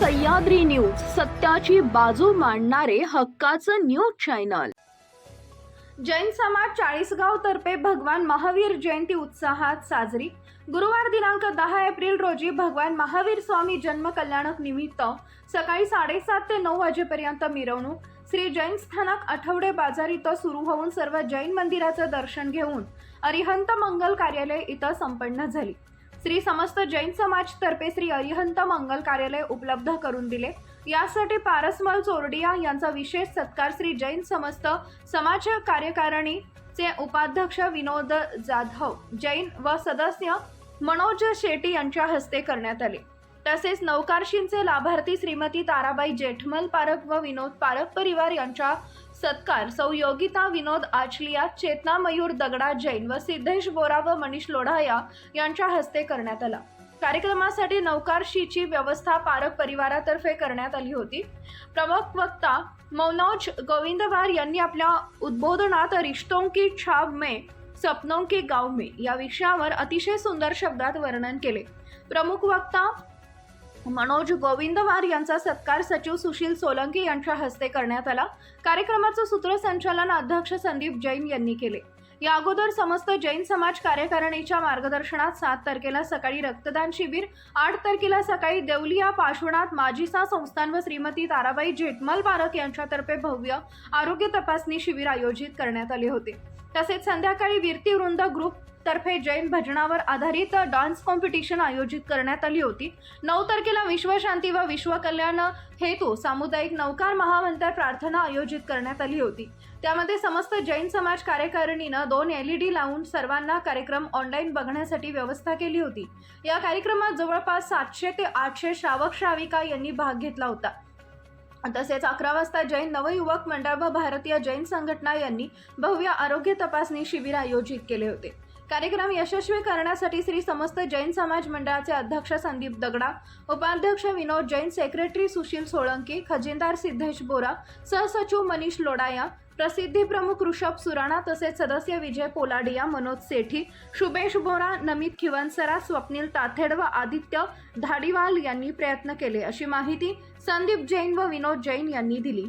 Sahyadri news सत्याची बाजू मांडणारे हक्काचं न्यूज चॅनल. जैन समाज चाळीसगाव तर्फे भगवान महावीर जयंती उत्साहात साजरी. गुरुवार दिनांक दहा एप्रिल रोजी भगवान महावीर स्वामी जन्म कल्याणक निमित्त सकाळी साडेसात ते नऊ वाजेपर्यंत मिरवणूक. श्री जैन स्थानक आठवडे बाजार इथं सुरू होऊन सर्व जैन मंदिराचं दर्शन घेऊन अरिहंत मंगल कार्यालय इथं संपन्न झाली. श्री समस्त जैन समाज तर्फे श्री अरिहंत मंगल कार्यालय उपलब्ध करून दिले. यासाठी पारसमल चोरडिया यांचा विशेष सत्कार श्री जैन समस्त समाज कार्यकारिणीचे उपाध्यक्ष विनोद जाधव जैन व सदस्य मनोज शेट्टी यांच्या हस्ते करण्यात आले. तसेच नौकारशींचे लाभार्थी श्रीमती ताराबाई जेठमल पारख व विनोद पारख परिवार यांच्या सत्कार. सौ योगिता विनोद आचलिया चेतना मयूर दगडा जैन व सिद्धेश बोरा व मनीष लोढाया यांच्या हस्ते करण्यात आला. कार्यक्रमासाठी नौकारशीची व्यवस्था पारख परिवारातर्फे करण्यात आली होती. प्रमुख वक्ता मौनोज गोविंदवार यांनी आपल्या उद्बोधनात रिश्तों की छाव मे सपनों के गाव मे या विषयावर अतिशय सुंदर शब्दात वर्णन केले. प्रमुख वक्ता मनोज गोविंदवार यांचा सत्कार सचिव सुशील सोलंकी यांच्या हस्ते करण्यात आला. कार्यक्रमाचं सूत्रसंचालन अध्यक्ष संदीप जैन यांनी केले. या अगोदर समस्त जैन समाज कार्यकारिणीच्या मार्गदर्शनात सात तारखेला सकाळी रक्तदान शिबिर आठ तारखेला सकाळी देवलिया पाशवणात माजीसा संस्थान व श्रीमती ताराबाई जेठमल पारख यांच्यातर्फे भव्य आरोग्य तपासणी शिबिर आयोजित करण्यात आले होते. तसेच संध्याकाळी वीरती वृंद ग्रुप तर्फे जैन भजनावर आधारित डान्स कॉम्पिटिशन आयोजित करण्यात आली होती. नऊ तारखेला विश्वशांती व विश्वकल्याण हेतू सामुदायिक नौकार महामंत्र प्रार्थना आयोजित करण्यात आली होती. त्यामध्ये समस्त जैन समाज कार्यकारिणीनं दोन एल ई डी लावून सर्वांना कार्यक्रम ऑनलाईन बघण्यासाठी व्यवस्था केली होती. या कार्यक्रमात जवळपास सातशे ते आठशे श्रावक श्राविका यांनी भाग घेतला होता. तसेच अकरा वाजता जैन नवयुवक मंडळ व भारतीय जैन संघटना यांनी भव्य आरोग्य तपासणी शिबिर आयोजित केले होते. कार्यक्रम यशस्वी करण्यासाठी श्री समस्त जैन समाज मंडळाचे अध्यक्ष संदीप दगडा उपाध्यक्ष विनोद जैन सेक्रेटरी सुशील सोळंकी खजिनदार सिद्धेश बोरा सहसचिव मनीष लोडाया प्रसिद्धी प्रमुख ऋषभ सुराणा तसेच सदस्य विजय पोलाडिया मनोज सेठी शुभेश बोरा नमित खिवनसरा स्वप्नील ताथेड व आदित्य धाडीवाल यांनी प्रयत्न केले अशी माहिती संदीप जैन व विनोद जैन यांनी दिली.